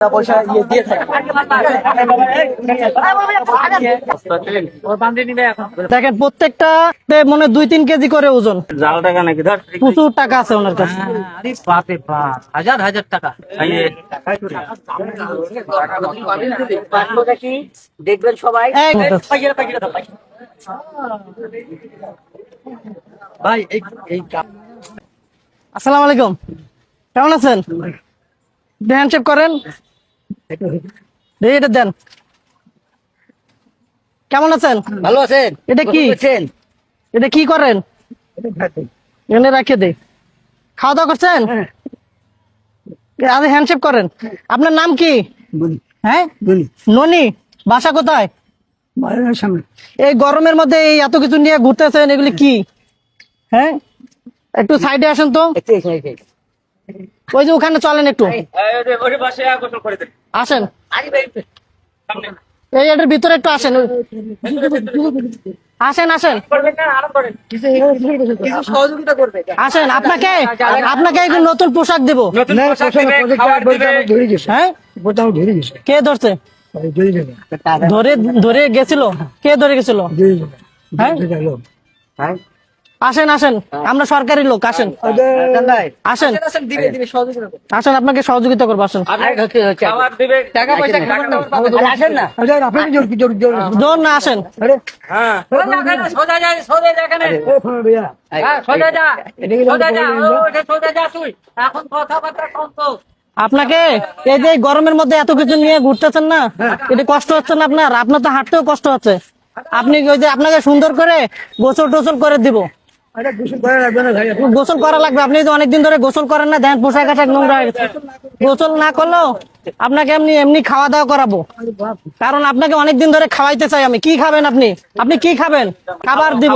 পয়সা ইয়ে দিয়ে দেখেন প্রত্যেকটা মনে দুই তিন কেজি করে ওজন। জাল টাকা নাকি? ধর প্রচুর টাকা আছে ওনার কাছে। আরে বাপে বাপ হাজার হাজার টাকা। দেখবেন সবাই ভাই এই এই আসসালামু আলাইকুম। কেমন আছেন? হ্যান্ডশেক করেন। এটা দেন কেমন আছেন ভালো আছেন এটা কি? করছেন এটা কি করেন এখানে রাখে দে খাওয়া দাওয়া করছেন আরে হ্যান্ডশেক করেন আপনার নাম কি হ্যাঁ ননি বাসা কোথায় এই গরমের মধ্যে এই এত কিছু নিয়ে ঘুরতেছেন এগুলি কি হ্যাঁ একটু সাইডে আসেন তো ওই যে ওখানে চলেন একটু আসেন। এই এটার ভিতরে একটু আসেন। আসেন আসেন। সহযোগিতা করবে। আসেন আপনাকে আপনাকে একটু নতুন পোশাক দেবো। হ্যাঁ? কে ধরছে? ধরে ধরে গেছিল? কে ধরে গেছিল? হ্যাঁ? আসেন আসেন। আমরা সরকারি লোক, আসেন। আসেন। আসেন, আপনাকে সহযোগিতা করব, আসেন। জোর না, আসেন। আপনাকে এই যে গরমের মধ্যে এত কিছু নিয়ে ঘুরতেছেন না, এটা কষ্ট হচ্ছে না আপনার? আপনার তো হাঁটতেও কষ্ট হচ্ছে। আপনি ওই যে আপনাকে সুন্দর করে গোসল টোসল করে দিব। গোসল করা লাগবে আপনি তো অনেকদিন ধরে গোসল করেন না দেন পোশাক আশাক নোংরা হয়ে গোসল না করলেও আপনাকে এমনি এমনি খাওয়া দাওয়া করাবো। কারণ আপনাকে অনেকদিন ধরে খাওয়াইতে চাই আমি। কি খাবেন আপনি? আপনি কি খাবেন? খাবার দিব।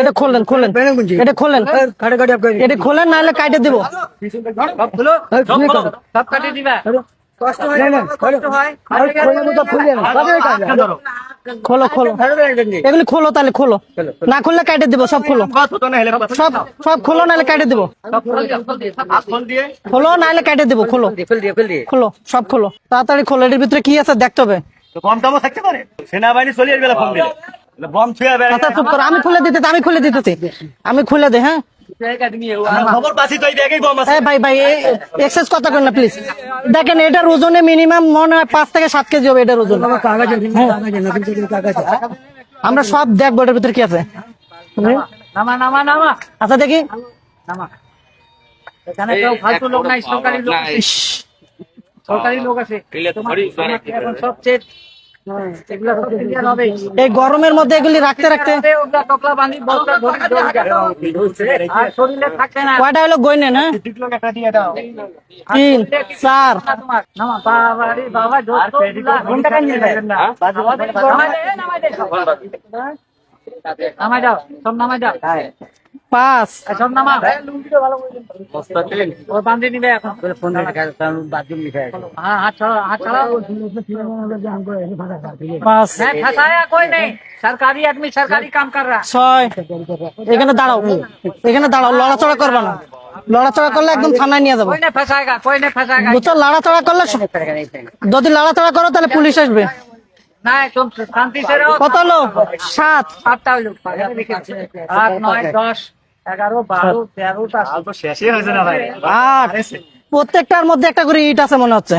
এটা খোলেন খোলেন। এটা খোলেন। এটা খোলেন নাহলে কাটে দিব। সব খুলো সব খুলো সব কাটে দিবা। কষ্ট হয় কষ্ট হয়। খোলো খোলো এগুলি খোলো তাহলে খোলো। না খুললে কাটে দিব সব খোলো। সব সব খোলো নাহলে কাটে দিব। খোলো। নাহলে কাটে দিব খোলো। ফেল দিয়ে ফেল দিয়ে খোলো সব খোলো। তাড়াতাড়ি খোলো এটার ভিতরে কি আছে দেখতে হবে। সেনাবাহিনী চলে আসবে ফোন দিলে বম ছুঁয়ে বেড়ায় আচ্ছা চুপ করো আমি খুলে দিতে আমি খুলে দিতেছি। আমি খুলে দে হ্যাঁ? দেখেন এটার ওজনে মিনিমাম মনে হয় পাঁচ থেকে সাত কেজি হবে এটার ওজন। আমরা সব দেখব এটার ভিতরে কি আছে। আচ্ছা দেখি। সরকারি লোক। আছে। সরকারি সব clear হবে এই গরমের মধ্যে এগুলি রাখতে রাখতে না। কয়টা হলো গই নেন হ্যাঁ? টিকলক একটা দিয়ে দাও। তিন চার। না বাবা নামাই সব নামাই সব নামা। ও নিবে এখন। ফোন বাথরুম হ্যাঁ হাত ছাড়ো হাত ছাড়ো। হ্যাঁ ফাঁসায়া কই নেই? সরকারি আদমি সরকারি কাম কর রা ছয়। এখানে দাঁড়াও। এখানে দাঁড়াও লড়াচড়া করবে না। লড়াচড়া করলে একদম থানায় নিয়ে যাব। বুঝছ? লড়াচড়া করলে যদি লড়াচড়া করো তাহলে পুলিশ আসবে। কত হলো সাত। আটটা হইল আট নয় দশ এগারো বারো তেরোটা। শেষই হয়েছে না ভাই। আট। প্রত্যেকটার মধ্যে একটা করে ইট আছে মনে হচ্ছে।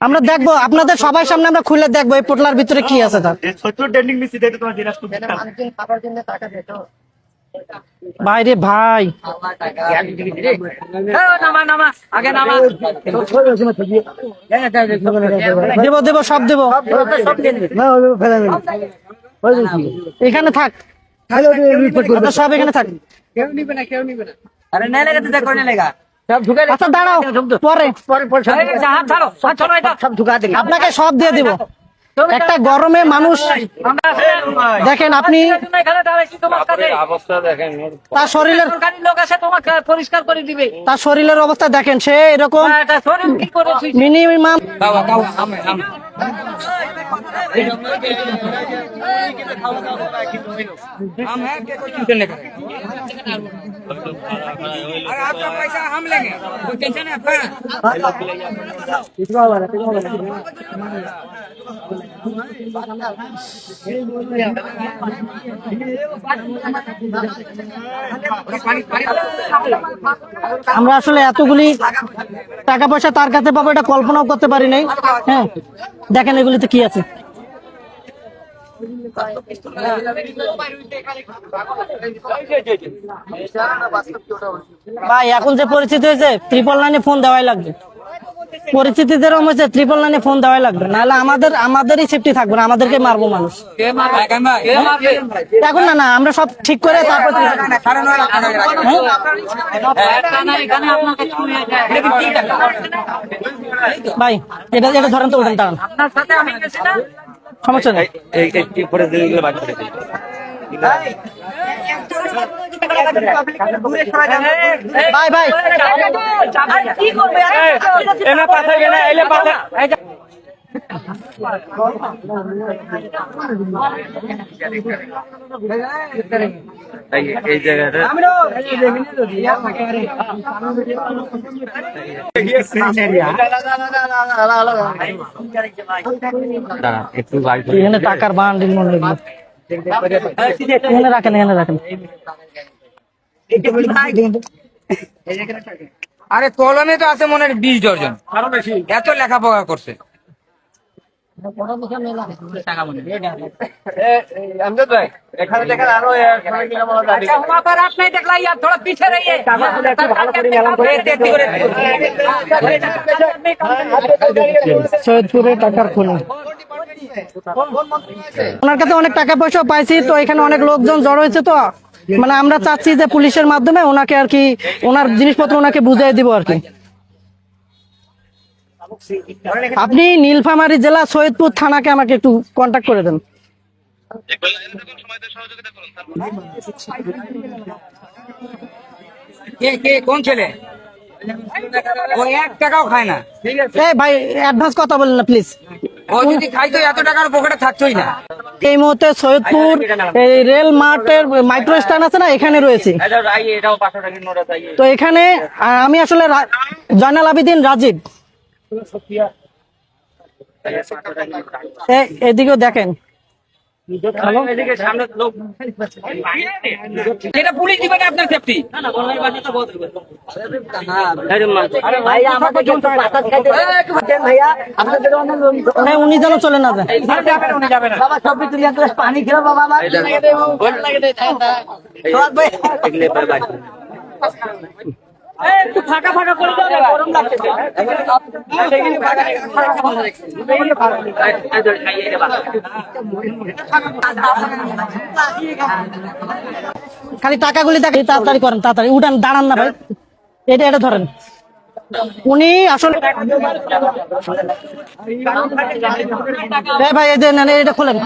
আমরা দেখব আপনাদের সবাই সামনে আমরা খুলে দেখব এই পোটলার ভিতরে কি আছে তার। ছোট্ট তোমার বাইরে ভাই। দেব দেব সব দেব। এখানে থাক। আচ্ছা, সব এখানে থাক। আচ্ছা, দাঁড়াও। আপনাকে সব দিয়ে দেবো। একটা গরমে মানুষ দেখেন আপনি তার শরীরের পরিষ্কার করে দিবে তার শরীরের অবস্থা দেখেন, সে এরকম মিনিমাম আমরা আসলে এতগুলি টাকা পয়সা তার কাছে পাবো, এটা কল্পনাও করতে পারি নাই। হ্যাঁ দেখেন এগুলিতে কি আছে। ভাই, এখন যে পরিচিত হয়েছে ত্রিপল লাইনে ফোন দেওয়াই লাগবে। পরিস্থিতি যেরকম হচ্ছে ট্রিপল লাইনে ফোন দেওয়াই লাগবে নাহলে আমাদের আমাদেরই সেফটি থাকবে না আমাদেরকে মারবো মানুষ এখন না না আমরা সব ঠিক করে তারপর ভাই এটা এটা ধরেন তো ওঠেন দাঁড়ান সমস্যা নেই ভাই ভাই কি করবে এই জায়গাটা একটু টাকার বান্ডিল মনে রাখেন এখানে রাখেন আরে কলমে তো আছে মনে হয় বিশ ডজন এত লেখাপড়া করছে সৈয়দপুরে টাকার খোলা কাছে অনেক টাকা পয়সা পাইছি তো এখানে অনেক লোকজন জড়ো হয়েছে তো মানে আমরা চাচ্ছি যে পুলিশের মাধ্যমে ওনাকে আর কি ওনার জিনিসপত্র ওনাকে বুঝিয়ে দিব আর কি। আপনি নীলফামারী জেলা সৈয়দপুর থানাকে আমাকে একটু কন্ট্যাক্ট করে দেন। কে কে কোন ছেলে? ও এক টাকাও খায় না। এই ভাই অ্যাডভান্স কথা বলেন না প্লিজ ও যদি খাইতো এত টাকার পকেটে থাকতোই না। এই মুহূর্তে সৈয়দপুর এই রেল মার্টের মাইক্রো স্ট্যান্ড আছে না এখানে রয়েছে। এটা রাই এটাও 500 টাকা নোট আছে তো এখানে আমি আসলে জয়নাল আবিদিন রাজীব। এদিকেও দেখেন। এটা পুলিশ দিবে না আপনার সেফটি উনি যেন চলে না এবার বাইক খালি টাকাগুলি দেখে তাড়াতাড়ি করেন, তাড়াতাড়ি। উঠান, দাঁড়ান না ভাই। এটা এটা ধরেন। উনি আসলে ভাই এই যে এটা খোলেন।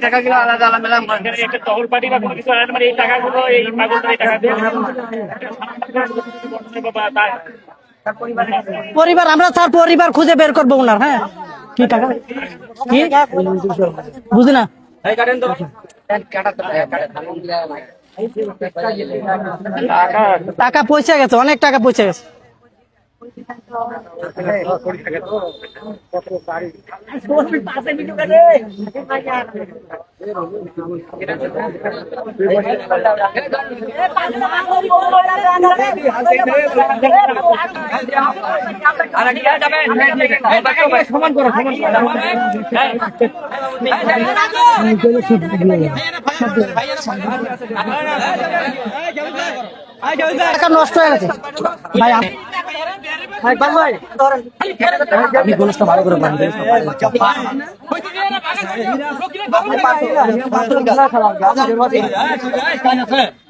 টাকাগুলো আলাদা আলাদা একটা শহর পার্টি বা কোনো কিছু মানে এই টাকাগুলো এই পাগলটার এই টাকা পরিবার আমরা স্যার পরিবার খুঁজে বের করব ওনার হ্যাঁ। কি টাকা? কি? বুঝি না টাকা পয়সা গেছে অনেক টাকা পয়সা গেছে। সমান করো সমান টাকা নষ্ট হয়ে গেছে ভাই আম- আপনি গোলসটা ভালো করে পান टाका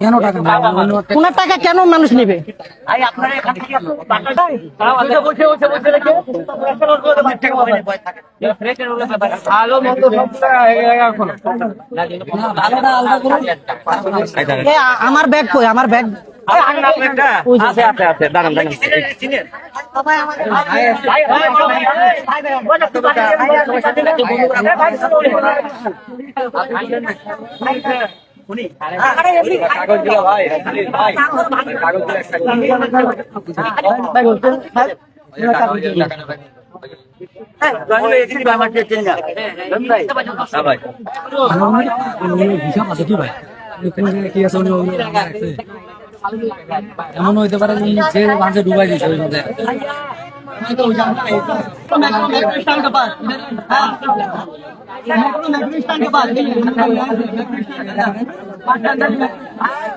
কেন টাকা ওনার টাকা কেন মানুষ নিবে হয়ে আমার ব্যাগ কই আমার ব্যাগ আছে আছে আছে দাঁড়ান দাঁড়ান ভাই দিলা ব্যাগ হচ্ছে, হ্যাঁ। হ্যাঁ ভাই। এমন হইতে পারে যে মাঝে ডুবাই ওই মধ্যে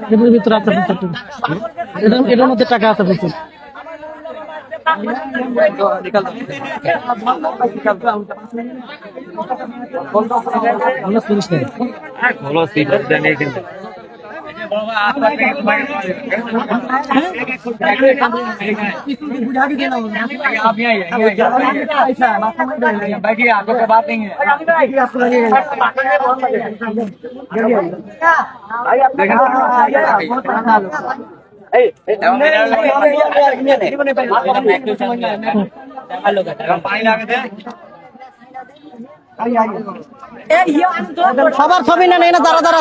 এটার ভিতরে আছে। এটার- মধ্যে টাকা আছে নেই বলো সিট এখানে बैठिए आपको कोई बात नहीं है পানি লাগে দে সবার ছবি না নেই না দাঁড়া দাঁড়া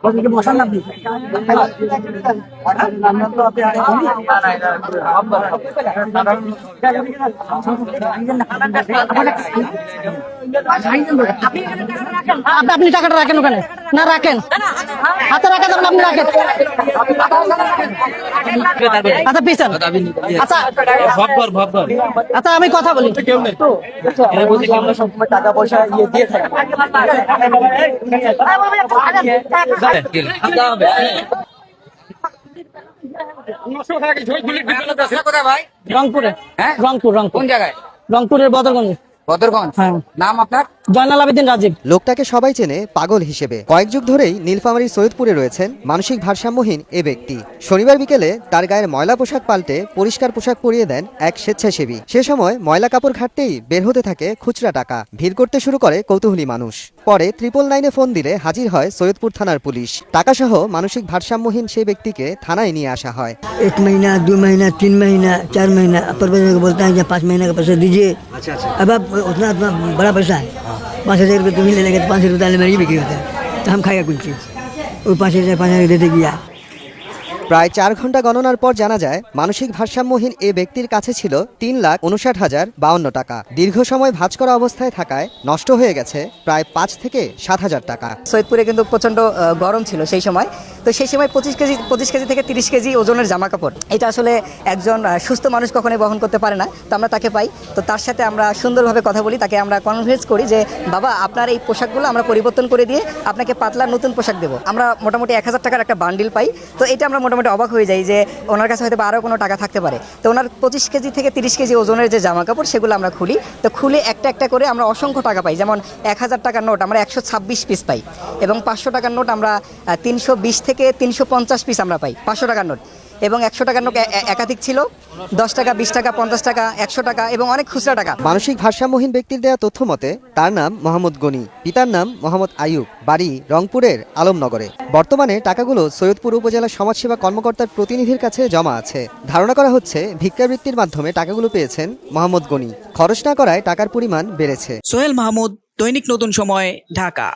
Eh. Eh, এ ভাই আপনি আপনি টাকাটা রাখেন ওখানে না রাখেন হাতে রাখা যাবেন আপনি রাখেন আচ্ছা পিছন আচ্ছা আচ্ছা আমি কথা বলি টাকা পয়সা ইয়ে দিয়ে থাকি রংপুরে হ্যাঁ? রংপুর রংপুর। কোন জায়গায়? রংপুরের বদরগঞ্জ। বদরগঞ্জ? হ্যাঁ। নাম আপনার? জয়নাল আবেদিন রাজীব লোকটাকে সবাই চেনে পাগল হিসেবে কয়েক যুগ ধরেই নীলফামারীর সৈয়দপুরে রয়েছেন মানসিক ভারসাম্যহীন এ ব্যক্তি শনিবার বিকেলে তার গায়ের ময়লা পোশাক পাল্টে পরিষ্কার পোশাক পরিয়ে দেন এক স্বেচ্ছাসেবী সে সময় ময়লা কাপড় ঘাটতেই বের হতে থাকে খুচরা টাকা ভিড় করতে শুরু করে কৌতূহলী মানুষ পরে ট্রিপল নাইনে ফোন দিলে হাজির হয় সৈয়দপুর থানার পুলিশ টাকাসহ মানসিক ভারসাম্যহীন সেই ব্যক্তিকে থানায় নিয়ে আসা হয় एक महीना दो महीना तीन महीना चार महीना अपर पैसे को बोलता है कि पाँच महीने का पैसा दीजिए अब आप उतना उतना बड़ा पैसा है पाँच हज़ार रुपये तुम्हें ले लेंगे तो पाँच हज़ार रुपये में ये बिक्री होता है। तो हम खाएगा कुछ चीज़। वो पाँच हज़ार पाँच हज़ार देते गया প্রায় চার ঘণ্টা গণনার পর জানা যায়, মানসিক ভারসাম্যহীন এ ব্যক্তির কাছে ছিল তিন লাখ উনষাট হাজার বাউন্ন টাকা। দীর্ঘ সময় ভাঁজ করা অবস্থায় থাকায় নষ্ট হয়ে গেছে প্রায় পাঁচ থেকে সাত হাজার টাকা। সৈয়দপুরে কিন্তু প্রচণ্ড গরম ছিল সেই সময়। তো সেই সময় পঁচিশ কেজি পঁচিশ কেজি থেকে তিরিশ কেজি ওজনের জামা কাপড় এটা আসলে একজন সুস্থ মানুষ কখনোই বহন করতে পারে না। তো আমরা তাকে পাই। তো তার সাথে আমরা সুন্দরভাবে কথা বলি। তাকে আমরা কনভিন্স করি যে, বাবা, আপনার এই পোশাকগুলো আমরা পরিবর্তন করে দিয়ে আপনাকে পাতলা নতুন পোশাক দেবো। আমরা মোটামুটি এক হাজার টাকার একটা বান্ডিল পাই। তো এটা আমরা মোটামুটি অবাক হয়ে যাই যে ওনার কাছে হয়তো আরও কোনো টাকা থাকতে পারে। তো ওনার পঁচিশ কেজি থেকে তিরিশ কেজি ওজনের যে জামা কাপড় সেগুলো আমরা খুলি। তো খুলে একটা একটা করে আমরা অসংখ্য টাকা পাই। যেমন এক হাজার টাকার নোট আমরা একশো ছাব্বিশ পিস পাই এবং পাঁচশো টাকার নোট আমরা তিনশো বিশ থেকে তিনশো পঞ্চাশ পিস আমরা পাই। পাঁচশো টাকার নোট। এবং একশো টাকার নোট একাধিক ছিল। দশ টাকা বিশ টাকা পঞ্চাশ টাকা একশো টাকা এবং অনেক খুচরা টাকা। মানসিক ভারসাম্যহীন ব্যক্তির দেয়া তথ্য মতে তার নাম মোহাম্মদ গনি পিতার নাম মোহাম্মদ আয়ুব বাড়ি রংপুরের আলমনগরে। বর্তমানে টাকাগুলো সৈয়দপুর উপজেলা সমাজসেবা কর্মকর্তার প্রতিনিধির কাছে জমা আছে। ধারণা করা হচ্ছে ভিক্ষাবৃত্তির মাধ্যমে টাকাগুলো পেয়েছেন মোহাম্মদ গনি। খরচ না করায় টাকার পরিমাণ বেড়েছে। সোহেল মাহমুদ দৈনিক নতুন সময় ঢাকা।